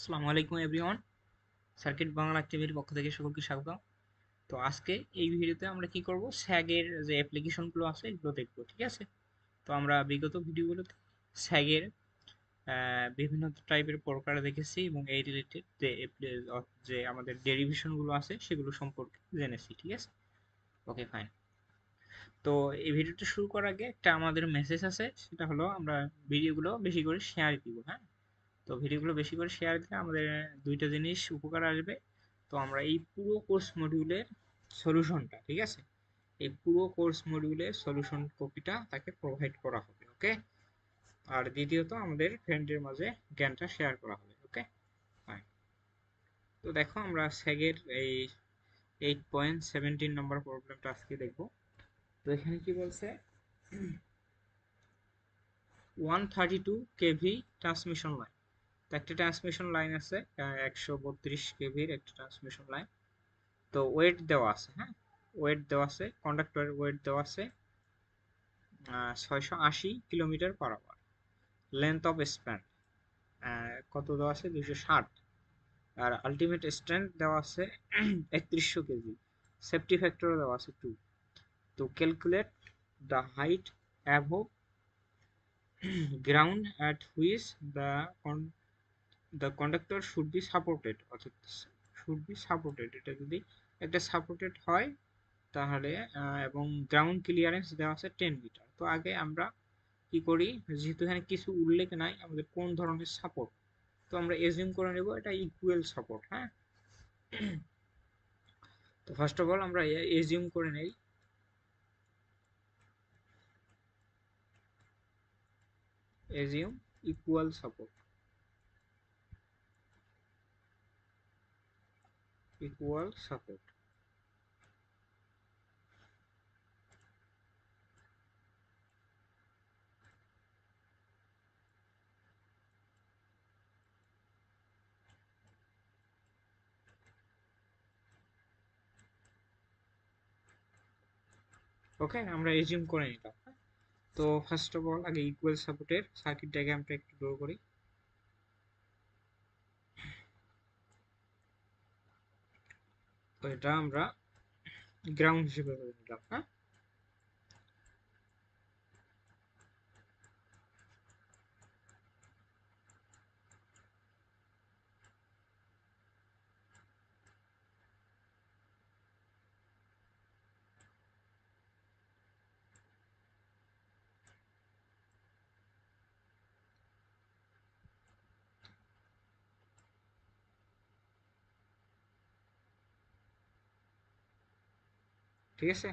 আসসালামু আলাইকুম everyone circuit Bangla টিভির পক্ষ থেকে সকলকে স্বাগত তো আজকে এই ভিডিওতে আমরা কি করব? স্যাগের যে অ্যাপ্লিকেশনগুলো আছে, এগুলো দেখব, ঠিক আছে? তো আমরা বিগত ভিডিওগুলোতে স্যাগের বিভিন্ন টাইপের প্রকার দেখেছি এবং এই রিলেটেড যে আমাদের ডেরিভেশনগুলো আছে, সেগুলো সম্পর্কে জেনেছি, ঠিক আছে? ওকে ফাইন তো এই ভিডিওটা শুরু করার আগে একটা আমাদের মেসেজ আছে, সেটা হলো আমরা ভিডিওগুলো বেশি করে শেয়ার দিব হ্যাঁ? তো ভিডিওগুলো বেশি করে শেয়ার দিলে আমাদের দুইটা জিনিস উপকার আসবে। তো আমরা এই পুরো কোর্স মডিউলের সলিউশনটা ঠিক আছে? এই পুরো কোর্স মডিউলের সলিউশন কপিটা তাকে প্রোভাইড করা হবে ওকে আর দ্বিতীয়ত আমাদের ফ্রেন্ডের মাঝে জ্ঞানটা শেয়ার করা হবে ওকে ফাইন তো দেখো আমরা স্যাগের এই এইট পয়েন্ট সেভেন্টিন নম্বর প্রবলেমটা আজকে দেখব। তো এখানে কি বলছে? One thirty two KV transmission line তো একটা ট্রান্সমিশন লাইন আছে একশো বত্রিশ কেভির একটা ট্রান্সমিশন লাইন তো ওয়েট দেওয়া আছে হ্যাঁ? ওয়েট দেওয়া আছে কন্ডাক্টরের ওয়েট দেওয়া আছে ছয়শো আশি kilometre per hour length of span কত দেওয়া আছে? দুশো ষাট। আর আলটিমেট স্ট্রেংথ দেওয়া আছে, একত্রিশশো কেজি সেফটি ফ্যাক্টরও দেওয়া আছে টু তো calculate the height above ground at which the the conductor should be supported অর্থাৎ শুড বি সাপোর্টেড এটা যদি একটা সাপোর্টেড হয়, তাহলে এবং গ্রাউন্ড ক্লিয়ারেন্স দেওয়া আছে টেন মিটার তো আগে আমরা কি করি, যেহেতু এখানে কিছু উল্লেখ নাই, আমাদের কোন ধরনের সাপোর্ট তো আমরা এজিউম করে নেব এটা ইকুয়াল সাপোর্ট হ্যাঁ? তো ফার্স্ট অফ অল আমরা এজিউম করে নেই। Assume equal support equal support okay আমরা এজিউম করে নিলাম। তো ফার্স্ট অফ অল আগে ইকুয়াল সাপোর্টের সার্কিট ডায়াগ্রামটা একটু ড্র করি। এটা আমরা গ্রাউন্ড হিসেবে ধরে হ্যাঁ? ঠিক আছে?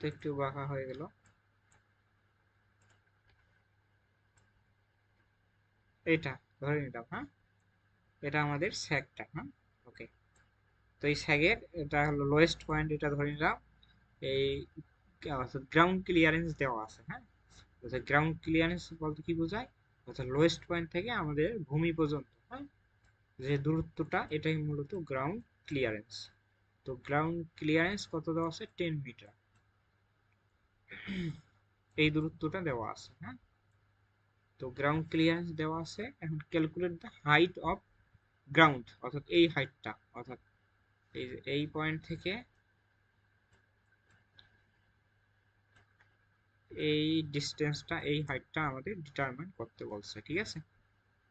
তো একটু বাঁকা হয়ে গেল। এটা ধরে নিলাম হ্যাঁ? এটা আমাদের স্যাগটা হ্যাঁ? ওকে তো এই স্যাগের, এটা হলো লোয়েস্ট পয়েন্ট এটা ধরে নিলাম, এই গ্রাউন্ড ক্লিয়ারেন্স দেওয়া আছে হ্যাঁ? অর্থাৎ গ্রাউন্ড ক্লিয়ারেন্স বলতে কি বোঝায়? অর্থাৎ লোয়েস্ট পয়েন্ট থেকে আমাদের ভূমি পর্যন্ত হ্যাঁ? যে দূরত্বটা, এটাই মূলত গ্রাউন্ড ক্লিয়ারেন্স তো গ্রাউন্ড ক্লিয়ারেন্স কত দেওয়া আছে? টেন মিটার এই দূরত্বটা দেওয়া আছে হ্যাঁ? তো গ্রাউন্ড ক্লিয়ারেন্স দেওয়া আছে। এখন calculate the height of ground অর্থাৎ এই হাইটটা অর্থাৎ এই এই পয়েন্ট থেকে এই ডিস্টেন্সটা এই হাইটটা আমাদের ডিটারমাইন করতে বলছে, ঠিক আছে?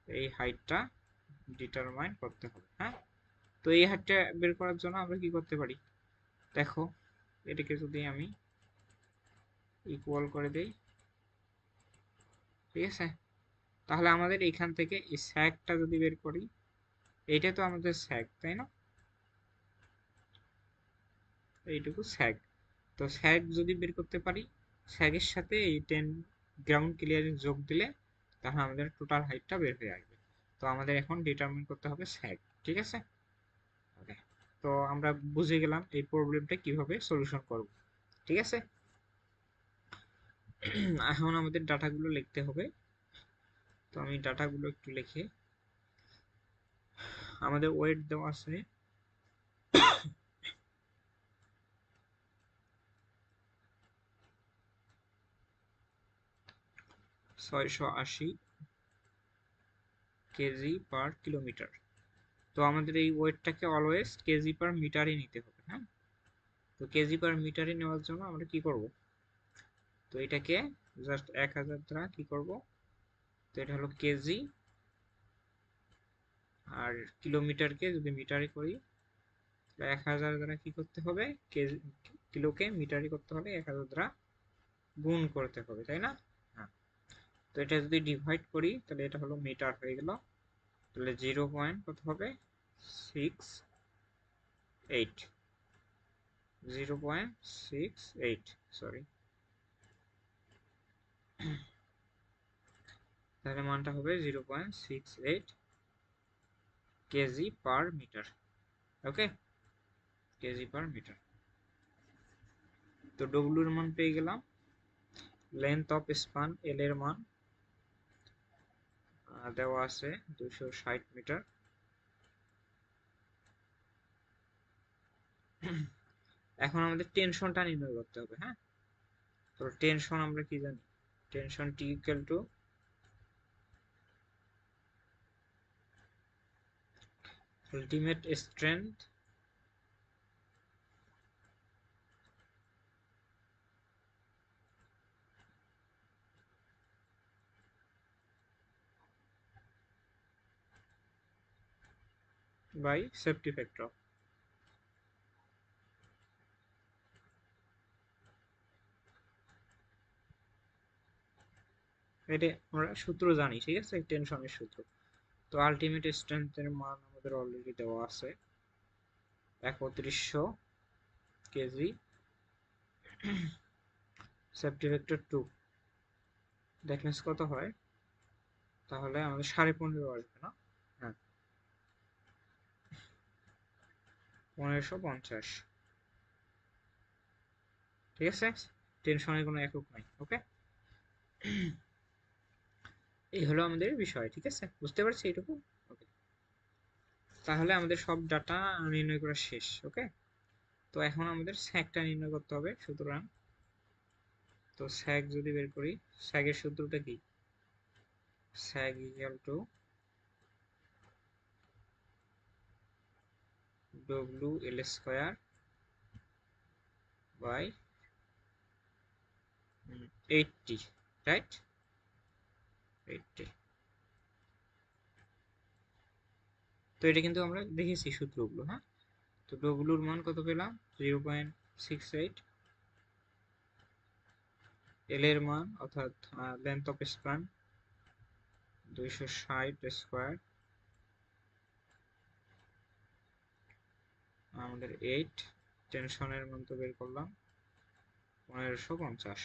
এই হাইটটা ডিটারমাইন করতে হবে হ্যাঁ? তো এই হারটা বের করার জন্য আমরা কি করতে পারি? দেখো, এটাকে যদি আমি ইকুয়াল করে দেই, ঠিক আছে? তাহলে আমাদের এখান থেকে এই স্যাগটা যদি বের করি, এইটা তো আমাদের স্যাগ, তাই না? এইটুকু স্যাগ। তো স্যাগ যদি বের করতে পারি, স্যাগের সাথে এই টেন গ্রাউন্ড ক্লিয়ারেন্স যোগ দিলে তাহলে আমাদের টোটাল হাইটটা বের হয়ে আসবে। তো আমাদের এখন ডিটারমিন করতে হবে স্যাগ, ঠিক আছে? তো আমরা বুঝে গেলাম এই প্রবলেমটা কীভাবে সলিউশন করব, ঠিক আছে? এখন আমাদের ডাটাগুলো লিখতে হবে। তো আমি ডাটাগুলো একটু লিখে। আমাদের ওয়েট দেওয়া আছে। ছয়শো আশি কেজি পার কিলোমিটার তো আমাদের এই ওয়েটটাকে অলওয়েজ কেজি পার মিটারই নিতে হবে হ্যাঁ? তো কেজি পার মিটারই নেওয়ার জন্য আমরা কি করব? তো এটাকে জাস্ট এক হাজার দ্বারা কি করব? তো এটা হলো কেজি আর কিলোমিটারকে যদি মিটারে করি এক হাজার দ্বারা কি করতে হবে? কেজি কিলোকে মিটারে করতে হলে এক হাজার দ্বারা গুণ করতে হবে, তাই না? হ্যাঁ। তো এটা যদি ডিভাইড করি, তাহলে এটা হলো মিটার হয়ে গেল। তাহলে জিরো পয়েন্ট কত হবে? Six eight. Zero point six eight, sorry. তাহলে মানটা হবে zero point six eight kg per metre, okay? Kg per metre. তো ডব্লুর মান পেয়ে গেলাম। লেন্থ অফ স্পান এল এর মান দেওয়া আছে দুশো ষাট মিটার। এখন আমাদের টেনশনটা নির্ণয় করতে হবে হ্যাঁ? তো টেনশন আমরা কি জানি? Tension T equal to ultimate strength by safety factor এটা আমরা সূত্র জানি, ঠিক আছে? টেনশনের সূত্র। তো আলটিমেট স্ট্রেংথের মান আমাদের অলরেডি দেওয়া আছে। একত্রিশশো kg safety factor two. Means কত হয়? তাহলে আমাদের সাড়ে পনেরো আসবে না হ্যাঁ পনেরোশো পঞ্চাশ। ঠিক আছে? টেনশনের কোনো একক নাই, ওকে? এই হলো আমাদের বিষয়, ঠিক আছে? বুঝতে পারছি এইটুকু? ওকে। তাহলে আমাদের সব ডাটা নির্ণয় করা শেষ, ওকে? তো এখন আমাদের স্যাগটা নির্ণয় করতে হবে, সুতরাং। তো স্যাগ যদি বের করি, স্যাগের সূত্রটা কি? Sag equal to W L square by eight T right eight T তো এটা কিন্তু আমরা দেখেছি সূত্রগুলো হ্যাঁ? তো ডব্লুর মান কত পেলাম? Zero point six eight L এর মান, অর্থাৎ লেন্থ অফ স্প্যান দুইশো ষাট স্কোয়ার আমাদের এইট টেনশনের মান তো বের করলাম। পনেরোশো পঞ্চাশ।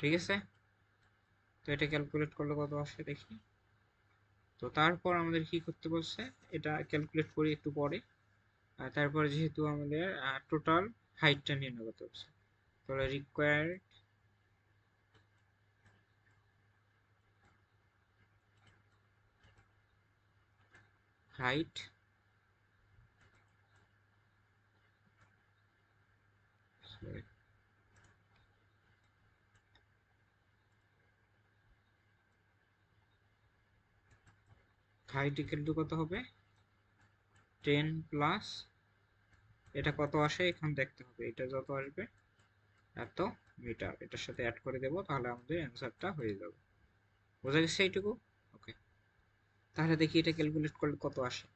ঠিক আছে? তো এটা ক্যালকুলেট করলে কত আসে দেখি। তো তারপর আমাদের কি করতে বলছে? এটা ক্যালকুলেট করি একটু পরে। তারপর যেহেতু আমাদের টোটাল হাইটটা নির্ণয় করতে বলছে। তাহলে required height height equal to কত হবে? টেন প্লাস এটা কত আসে? এখন দেখতে হবে। এটা যত আসবে, এত মিটার এটার সাথে অ্যাড করে দেব, তাহলে আমাদের অ্যান্সারটা হয়ে যাবে। বোঝা গেছে এইটুকু? ওকে তাহলে দেখি এটা ক্যালকুলেট করলে কত আসে।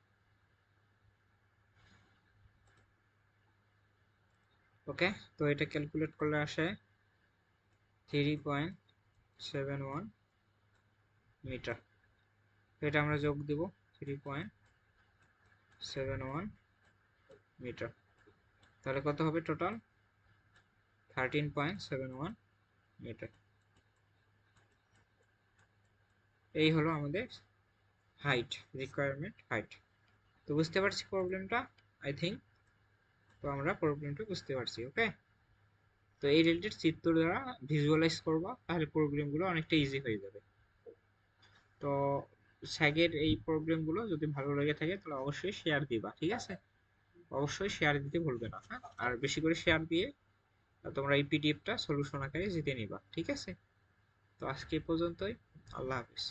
ওকে তো এটা ক্যালকুলেট করলে আসে three point seven one metre এটা আমরা যোগ দেব three point seven one metre তাহলে কত হবে total thirteen point seven one metre এই হলো আমাদের হাইট রিকোয়ারমেন্ট হাইট তো বুঝতে পারছি প্রবলেমটা আই থিঙ্ক তো আমরা প্রবলেমটা বুঝতে পারছি ওকে তো এই রিলেটেড চিত্র দ্বারা ভিজুয়ালাইজ করবা, তাহলে প্রবলেমগুলো অনেকটা ইজি হয়ে যাবে। তো স্যাগের এই প্রবলেমগুলো যদি ভালো লেগে থাকে তাহলে অবশ্যই শেয়ার দিবা, ঠিক আছে? অবশ্যই শেয়ার দিতে ভুলবে না হ্যাঁ? আর বেশি করে শেয়ার দিয়ে তোমরা এই পিডিএফটা সলিউশন আকারে জিতে নিবা, ঠিক আছে? তো আজকে পর্যন্তই, আল্লাহ হাফিজ।